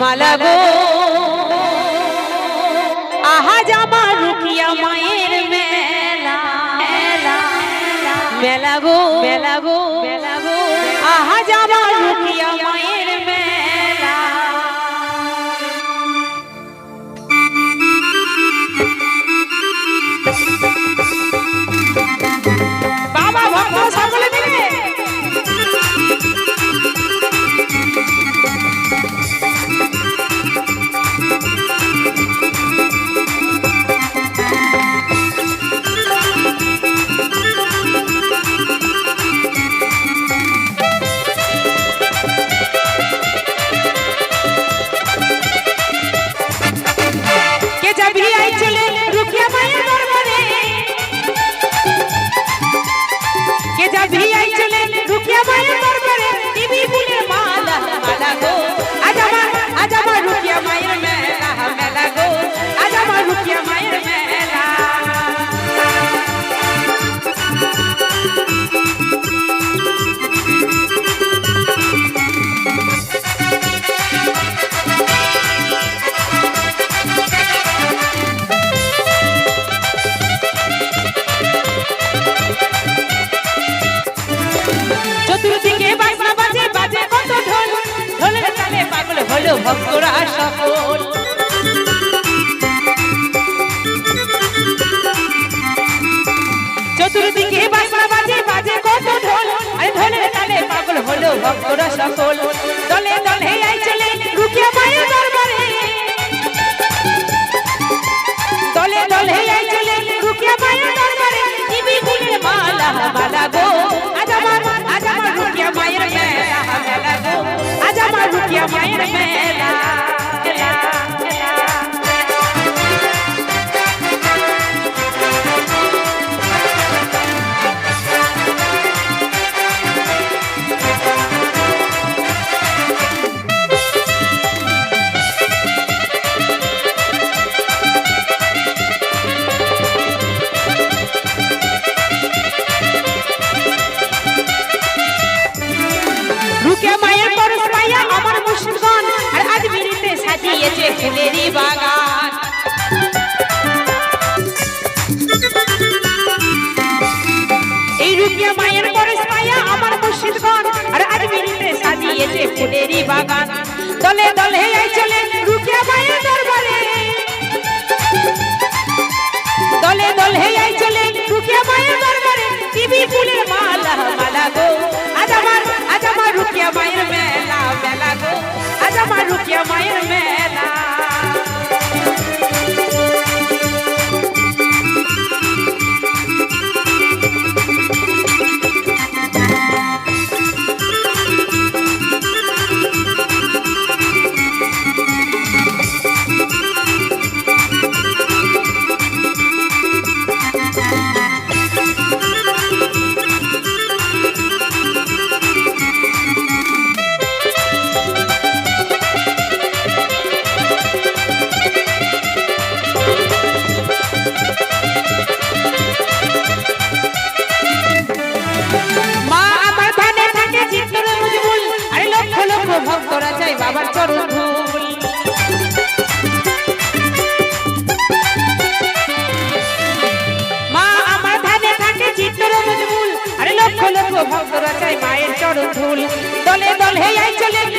মালা গো। আহাজ আমার রুকিয়া মায়ের মেলা। মেলা মেলা গো মেলা গো। মেলা গো আহাজ আমার রুকিয়া মায়ের চতুর্দিকে বাজনা বাজে বাজে কত ঢোল। ঢোলের তালে পাগল হলো ভক্তরা সকল। চতুর্দিকে বাজনা বাজে বাজে কত ঢোল। আরে ঢোলের তালে পাগল হলো ভক্তরা সকল। ফুলেরই বাগান। এই রুকিয়া মায়ের পরশ পাইয়া আমার মুর্শিদগণ আর আজ বিরিতে সাজিয়েছে ফুলেরই বাগান। দলে দলে চলে রুকিয়া মায়ের দরবারে। দলে দলে চলে রুকিয়া মায়ের দরবারে। দিবি ফুলের মালা মালা গো। আজ আমার আজ আমার রুকিয়া মায়ের মেলা মেলা গো। আজ আমার রুকিয়া মায়ের চরণ ধুল দলে দলে আই চলে